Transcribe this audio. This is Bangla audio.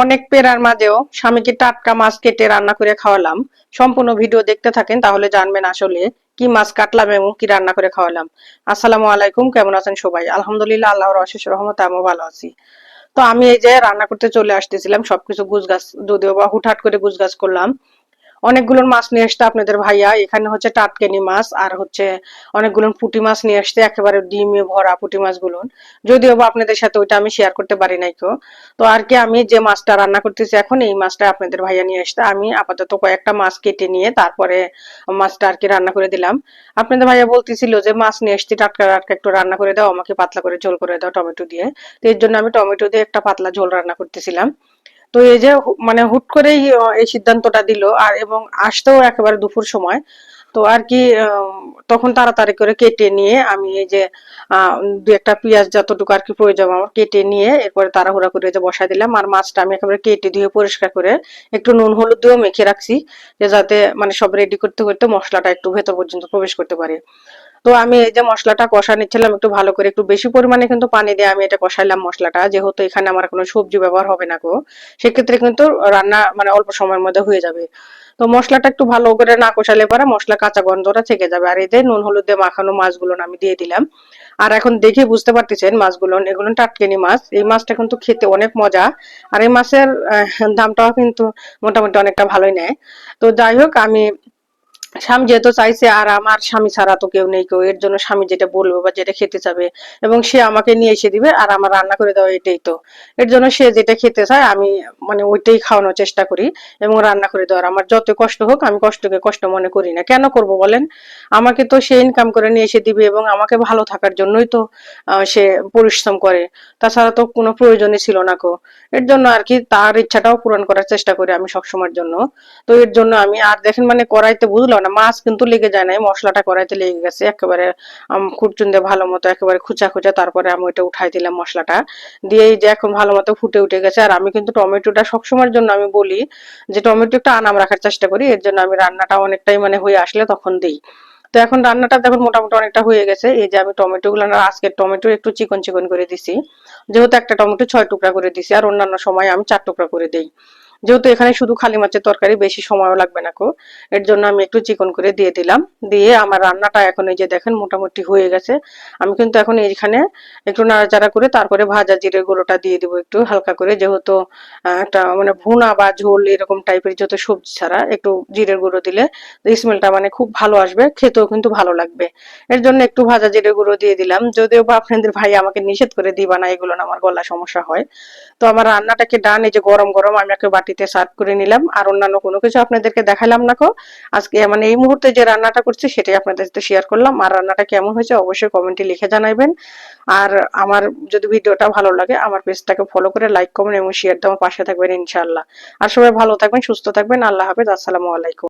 অনেক পেরার মাঝেও স্বামীকে টাটকা মাছ কেটে রান্না করে খাওয়ালাম। সম্পূর্ণ ভিডিও দেখতে থাকেন, তাহলে জানবেন আসলে কি মাছ কাটলাম এবং কি রান্না করে খাওয়ালাম। আসসালামু আলাইকুম, কেমন আছেন সবাই? আলহামদুলিল্লাহ, আল্লাহর অশেষ রহমত আমিও ভালো আছি। তো আমি এই যে রান্না করতে চলে আসতেছিলাম, সবকিছু গুজগাছ যদিও বা হুটহাট করে গুজগাছ করলাম অনেকগুলো মাছ নিয়ে আসতে আপনাদের ভাইয়া। এখানে হচ্ছে টাটকেনি মাছ আর হচ্ছে অনেকগুলো পুঁটি মাছ নিয়ে আসতে, একেবারে ডিমে ভরা পুঁটি মাছগুলো। যদিও বা আপনাদের সাথে ওইটা আমি শেয়ার করতে পারি নাই কেউ। তো আর কি আমি যে মাছটা রান্না করতেছি এখন, এই মাছটা আপনাদের ভাইয়া নিয়ে আসতে। আমি আপাতত কয়েকটা মাছ কেটে নিয়ে তারপরে মাছটা আর কি রান্না করে দিলাম। আপনাদের ভাইয়া বলতেছিল যে, মাছ নিয়ে আসছি, টাটকা টাটকা একটু রান্না করে দাও, আমাকে পাতলা করে ঝোল করে দাও টমেটো দিয়ে। তো এর জন্য আমি টমেটো দিয়ে একটা পাতলা ঝোল রান্না করতেছিলাম। তো এই যে মানে হুট করেই এই সিদ্ধান্তটা দিল আর এবং আসতেও একেবারে দুপুর সময়। তো আর কি তখন তাড়াতাড়ি করে কেটে নিয়ে আমি এই যে দু একটা পেঁয়াজ যতটুকু আর কি প্রয়োজন আমার কেটে নিয়ে এরপরে তাড়াহুড়া করে যে বসাই দিলাম আর মাছটা আমি একেবারে কেটে ধুয়ে পরিষ্কার করে একটু নুন হলুদ দিয়েও মেখে রাখছি যে যাতে মানে সব রেডি করতে করতে মশলাটা একটু ভেতর পর্যন্ত প্রবেশ করতে পারে। তো আমি এই যে মশলাটা কষা নিচ্ছিলাম, একটু ভালো করে, একটু বেশি পরিমাণে কিন্তু পানি দিয়ে আমি এটা কষাইলাম মশলাটা। যেহেতু এখানে আমার কোনো সবজি ব্যবহার হবে না গো, সেক্ষেত্রে কিন্তু রান্না মানে অল্প সময়ের মধ্যে হয়ে যাবে। তো মশলাটা একটু ভালো করে না কষালে পরে মশলা কাঁচা গন্ধটা থেকে যাবে। আর এই যে নুন, হলুদ দিয়ে মাখানো মাছগুলো আমি দিয়ে দিলাম। আর এখন দেখে বুঝতে পারতেছেন মাছগুলো, এগুলো টাটকেনি মাছ। এই মাছটা কিন্তু খেতে অনেক মজা। আর এই মাছের দামটাও কিন্তু মোটামুটি অনেকটা ভালোই নেয়। তো যাই হোক, আমি স্বামী যেহেতু চাইছে, আর আমার স্বামী ছাড়া তো কেউ নেই, কেউ এর জন্য স্বামী যেটা বলবে বা যেটা খেতে চাবে, এবং সে আমাকে নিয়ে এসে দিবে, আর আমার রান্না করে দেওয়া এটাই তো। এর জন্য সে যেটা খেতে চায়, আমি মানে ওইটাই খাওয়ানোর চেষ্টা করি, এবং রান্না করে দেওয়ার। আমার যত কষ্ট হোক, আমি কষ্টকে কষ্ট মনে করি না। কেন করব বলেন? আমাকে তো সে ইনকাম করে নিয়ে এসে দিবে, এবং আমাকে ভালো থাকার জন্যই তো সে পরিশ্রম করে। তাছাড়া তো কোনো প্রয়োজনই ছিল না কো। এর জন্য আর কি তার ইচ্ছাটাও পূরণ করার চেষ্টা করি আমি সবসময়ের জন্য। তো এর জন্য আমি, আর দেখেন মানে কড়াইতে বুঝলো না মাছ কিন্তু লেগে যায় নাই, মশলাটা কড়াইতে লেগে গেছে, একেবারে খুঁটচুন দিয়ে ভালো মতো একেবারে খুচা খুচা, তারপরে আমি ওইটা উঠাই দিলাম মশলাটা। দিয়ে এই যে এখন ভালো মতো ফুটে উঠে গেছে, আর আমি কিন্তু টমেটোটা সবসময়ের জন্য আমি বলি যে টমেটো একটা আনাম রাখার চেষ্টা করি, এর জন্য আমি রান্নাটা অনেকটাই মানে হয়ে আসলে তখন দিই। তো এখন রান্নাটা দেখুন মোটামুটি অনেকটা হয়ে গেছে, এই যে আমি টমেটো গুলো আজকে টমেটো একটু চিকন চিকন করে দিছি। যেহেতু একটা টমেটো ছয় টুকরা করে দিছি, আর অন্যান্য সময় আমি চার টুকরা করে দেই। যেহেতু এখানে শুধু খালি মাছের তরকারি, বেশি সময়ও লাগবে না কো। এর জন্য আমি একটু চিকন করে দিয়ে দিলাম। দিয়ে আমার রান্নাটা এখন এই যে দেখেন মোটামুটি হয়ে গেছে। আমি কিন্তু এখন এইখানে একটু নাড়াচাড়া করে তারপরে ভাজা জিরে গুঁড়োটা দিয়ে দিব একটু হালকা করে। যেহেতু একটা মানে ভুনা বা ঝোল এরকম টাইপের যত সবজি ছাড়া একটু জিরের গুঁড়ো দিলে স্মেলটা মানে খুব ভালো আসবে, খেতেও কিন্তু ভালো লাগবে। এর জন্য একটু ভাজা জিরে গুঁড়ো দিয়ে দিলাম। যদিও বা আপনাদের ভাই আমাকে নিষেধ করে দিবা না, এগুলো না আমার গলা সমস্যা হয়। তো আমার রান্নাটাকে ডান এই যে গরম গরম আমি একটা বাটিতে সার্ভ করে নিলাম। আর অন্যান্য কোনো কিছু আপনাদেরকে দেখালাম না কো। আজকে মানে এই মুহূর্তে যে রান্নাটা করছি, সেটাই আপনাদের সাথে শেয়ার করলাম। আর রান্নাটা কেমন হয়েছে অবশ্যই কমেন্টে লিখে জানাবেন আর আমার যদি ভিডিওটা ভালো লাগে, আমার পেজটাকে ফলো করে লাইক কমেন্ট এবং শেয়ার দিয়ে পাশে থাকবেন ইনশাল্লাহ আর সবাই ভালো থাকবেন, সুস্থ থাকবেন। আল্লাহ হাফেজ। আসসালামু আলাইকুম।